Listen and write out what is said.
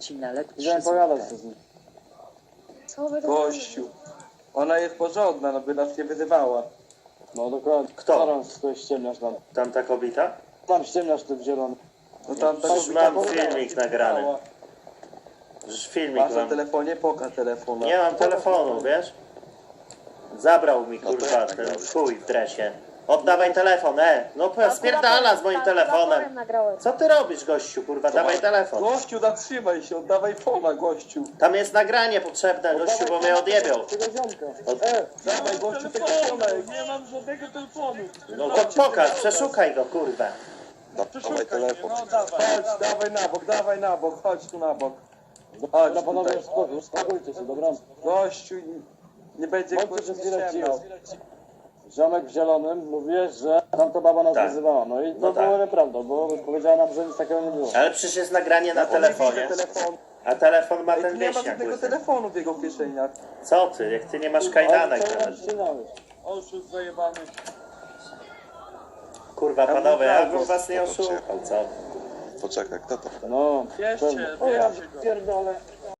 ci najlepszy Chciałem pogadać z nim. Co wy to Gościu. Ona jest porządna, no by nas nie wyzywała. No dokładnie. Kto? Co tam tutaj ściemniasz tam? Tamta kobieta? Tam ściemniasz ty w zielony. No tam ta Już kobieta mam filmik nagrany. Już filmik Masz na mam. telefonie? Poka telefonu. Nie mam telefonu, wiesz? Zabrał mi No kurwa jak ten chuj w dresie. Oddawaj telefon, e! No spierdala z moim telefonem. nagrałem. Co ty robisz, gościu, kurwa? Dawaj telefon. Gościu, zatrzymaj się, oddawaj fona, gościu. Tam jest nagranie potrzebne, gościu, bo mnie odjebiał. Tego ziomka. Od... E, Dawaj, gościu, tego fona. Nie mam żadnego telefonu. No to pokaż, przeszukaj go, kurwa. Dawaj telefon. Chodź, dawaj na bok, dawaj na bok, chodź tu na bok. Chodź no panowie, uspokójcie się, dobra? Gościu, nie będzie Bądźcie kurwa przez chwilę ściemniał. cicho. Ziomek w zielonym mówiłeś, że tamta baba nas Tak. wyzywała. No i to No tak. było nieprawda, bo powiedziała nam, że nic takiego nie było. Ale przecież jest nagranie na nie telefonie. A telefon ma Ej, ten tu nie ma wieśniak. żadnego łysy. telefonu w jego kieszeniach. Co ty, jak ty nie masz Ale kajdanek co nam nawet. ścinałeś? Oszust zajebany. Kurwa, panowie, ja mówię, bym was nie oszukał, co? Poczekaj, kto to? No, Bierzcie, pewnie. O ja bierzcie go. pierdolę.